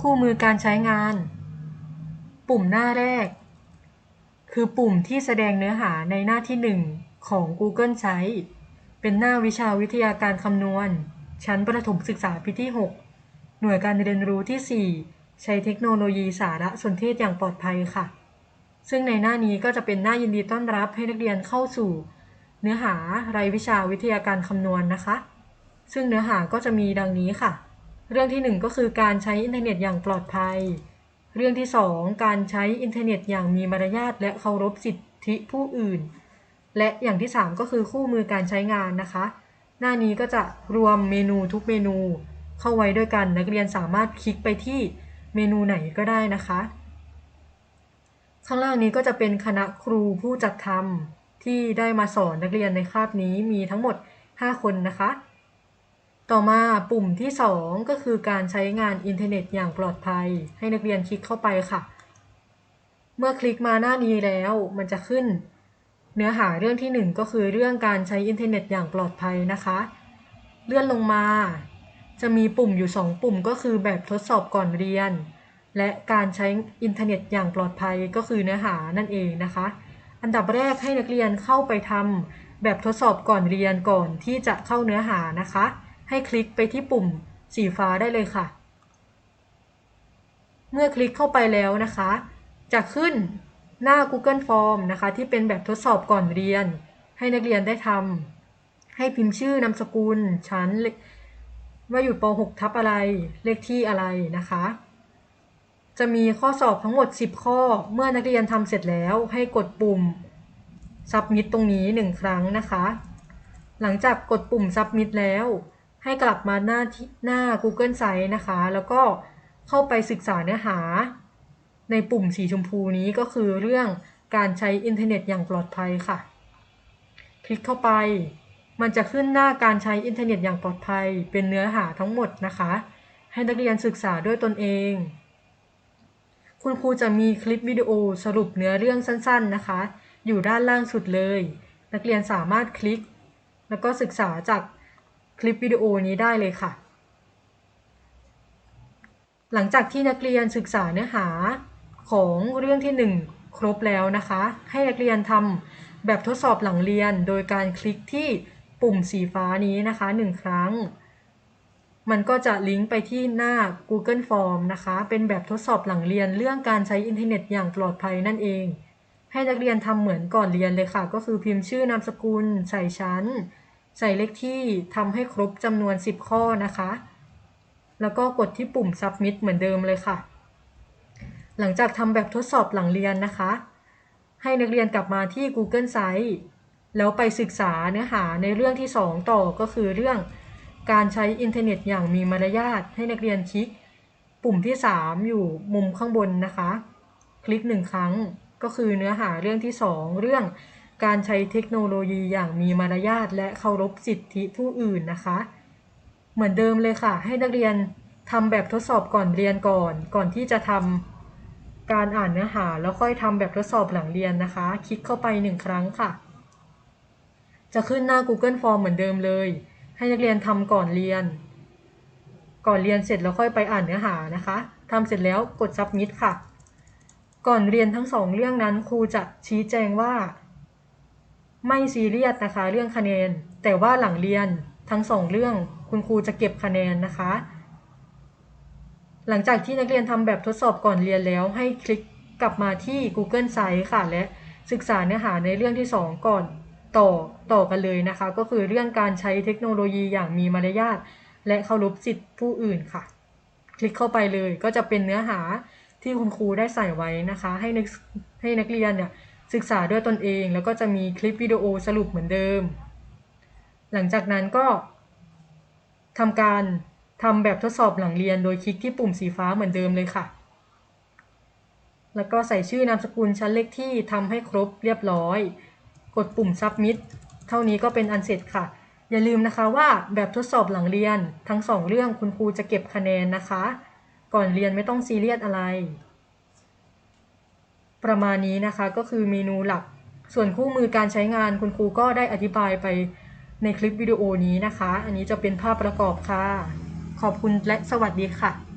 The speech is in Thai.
คู่มือการใช้งาน ปุ่มหน้าแรก คือปุ่มที่แสดงเนื้อหาในหน้าที่ 1 ของ Google ใช้ เป็นหน้าวิชาวิทยาการคำนวณ ชั้นประถมศึกษาปีที่ 6 หน่วยการเรียนรู้ที่ 4 ใช้เทคโนโลยีสารสนเทศอย่างปลอดภัยค่ะ ซึ่งในหน้านี้ก็จะเป็นหน้ายินดีต้อนรับให้นักเรียนเข้าสู่ เนื้อหารายวิชาวิทยาการคำนวณนะคะ ซึ่งเนื้อหาก็จะมีดังนี้ค่ะ เรื่องที่ 1 ก็คือการใช้อินเทอร์เน็ตอย่างปลอดภัย เรื่องที่ 2 การใช้อินเทอร์เน็ตอย่างมีมารยาทและเคารพสิทธิผู้อื่น และอย่างที่ 3 ก็คือคู่มือการใช้งานนะคะ หน้านี้ก็จะรวมเมนูทุกเมนู เข้าไว้ด้วยกัน นักเรียนสามารถคลิกไปที่เมนูไหนก็ได้นะคะ ข้างล่างนี้ก็จะเป็นคณะครูผู้จัดทำที่ได้มาสอนนักเรียนในคาบนี้มีทั้งหมด 5 คนนะคะ ต่อมาปุ่มที่ 2 ก็คือการใช้งานอินเทอร์เน็ตอย่างปลอดภัย ให้นักเรียนคลิกเข้าไปค่ะ เมื่อคลิกมาหน้านี้แล้วมันจะขึ้น เนื้อหาเรื่องที่ 1 ก็คือเรื่องการใช้อินเทอร์เน็ตอย่างปลอดภัยนะคะ เลื่อนลงมา จะมีปุ่มอยู่ 2 ปุ่มก็คือแบบทดสอบก่อนเรียน และการใช้อินเทอร์เน็ตอย่างปลอดภัยก็คือเนื้อหานั่นเองนะคะ อันดับแรกให้นักเรียนเข้าไปทำแบบทดสอบก่อนเรียนก่อนที่จะเข้าเนื้อหานะคะ ให้คลิกไปที่ปุ่มสีฟ้าได้เลยค่ะ เมื่อคลิกเข้าไปแล้วนะคะ จะขึ้นหน้า Google Form นะคะ ที่เป็นแบบทดสอบก่อนเรียน ให้นักเรียนได้ทำให้พิมพ์ชื่อนามสกุลชั้นว่าอยู่ป .6 ทับอะไร เลขที่อะไรนะคะ จะมีข้อสอบทั้งหมด 10 ข้อ เมื่อนักเรียนทำเสร็จแล้วให้กดปุ่ม submit ตรงนี้ 1 ครั้งนะคะ หลังจากกดปุ่ม submit แล้ว ให้กลับมาหน้าที่หน้า Google Site นะคะ แล้วก็เข้าไปศึกษาเนื้อหา ในปุ่มสีชมพูนี้ก็คือเรื่องการใช้อินเทอร์เน็ตอย่างปลอดภัยค่ะ คลิกเข้าไป มันจะขึ้นหน้าการใช้อินเทอร์เน็ตอย่างปลอดภัย เป็นเนื้อหาทั้งหมดนะคะ ให้นักเรียนศึกษาด้วยตนเอง คุณครูจะมีคลิปวิดีโอสรุปเนื้อเรื่องสั้น ๆนะคะ อยู่ด้านล่างสุดเลย นักเรียนสามารถคลิก แล้วก็ศึกษาจาก คลิปวิดีโอนี้ได้เลยค่ะ หลังจากที่นักเรียนศึกษาเนื้อหาของเรื่องที่ 1 ครบแล้วนะคะ ให้นักเรียนทำแบบทดสอบหลังเรียน โดยการคลิกที่ปุ่มสีฟ้านี้นะคะ 1 ครั้ง มันก็จะลิงก์ไปที่หน้า Google Form นะคะ เป็นแบบทดสอบหลังเรียนเรื่องการใช้อินเทอร์เน็ตอย่างปลอดภัยนั่นเอง ให้นักเรียนทำเหมือนก่อนเรียนเลยค่ะ ก็คือพิมพ์ชื่อนามสกุล ใส่ชั้น ใส่เลขที่ทำให้ครบจำนวน 10 ข้อนะคะ แล้วก็กดที่ปุ่ม submit เหมือนเดิมเลยค่ะ หลังจากทำแบบทดสอบหลังเรียนนะคะ ให้นักเรียนกลับมาที่ Google Site แล้วไปศึกษาเนื้อหาในเรื่องที่ 2 ต่อก็คือเรื่องการใช้อินเทอร์เน็ตอย่างมีมารยาทให้นักเรียนคลิก ปุ่มที่ 3 อยู่มุมข้างบนนะคะ คลิกหนึ่งครั้งก็คือเนื้อหาเรื่องที่ 2 เรื่อง การใช้เทคโนโลยีอย่างมีมารยาทและเคารพสิทธิผู้อื่นนะคะ เหมือนเดิมเลยค่ะ ให้นักเรียนทำแบบทดสอบก่อนเรียนก่อน ก่อนที่จะทำการอ่านเนื้อหา แล้วค่อยทำแบบทดสอบหลังเรียนนะคะ คลิกเข้าไปหนึ่งครั้งค่ะ จะขึ้นหน้า Google Form เหมือนเดิมเลย ให้นักเรียนทำก่อนเรียน ก่อนเรียนเสร็จแล้วค่อยไปอ่านเนื้อหานะคะทำเสร็จแล้วกด submit ค่ะ ก่อนเรียนทั้งสองเรื่องนั้นครูจะชี้แจงว่า ไม่ซีเรียสนะคะเรื่องคะแนน แต่ว่าหลังเรียนทั้งสองเรื่องคุณครูจะเก็บคะแนนนะคะ หลังจากที่นักเรียนทำแบบทดสอบก่อนเรียนแล้ว ให้คลิกกลับมาที่ Google Site ค่ะ และศึกษาเนื้อหาในเรื่องที่ 2 ก่อนต่อต่อกันเลยนะคะ ก็คือเรื่องการใช้เทคโนโลยีอย่างมีมารยาทและเคารพสิทธิผู้อื่นค่ะ คลิกเข้าไปเลยก็จะเป็นเนื้อหาที่คุณครูได้ใส่ไว้นะคะ ให้นักให้นักเรียนเนี่ย ศึกษาด้วยตนเอง แล้วก็จะมีคลิปวิดีโอสรุปเหมือนเดิม หลังจากนั้นก็ทำการทำแบบทดสอบหลังเรียนโดยคลิกที่ปุ่มสีฟ้าเหมือนเดิมเลยค่ะ แล้วก็ใส่ชื่อนามสกุลชั้นเลขที่ทำให้ครบเรียบร้อย กดปุ่ม submit เท่านี้ก็เป็นอันเสร็จค่ะ อย่าลืมนะคะว่าแบบทดสอบหลังเรียนทั้งสองเรื่องคุณครูจะเก็บคะแนนนะคะ ก่อนเรียนไม่ต้องซีเรียสอะไร ประมาณนี้นะคะก็คือเมนูหลัก ส่วนคู่มือการใช้งานคุณครูก็ได้อธิบายไปในคลิปวิดีโอนี้นะคะ อันนี้จะเป็นภาพประกอบค่ะ ขอบคุณและสวัสดีค่ะ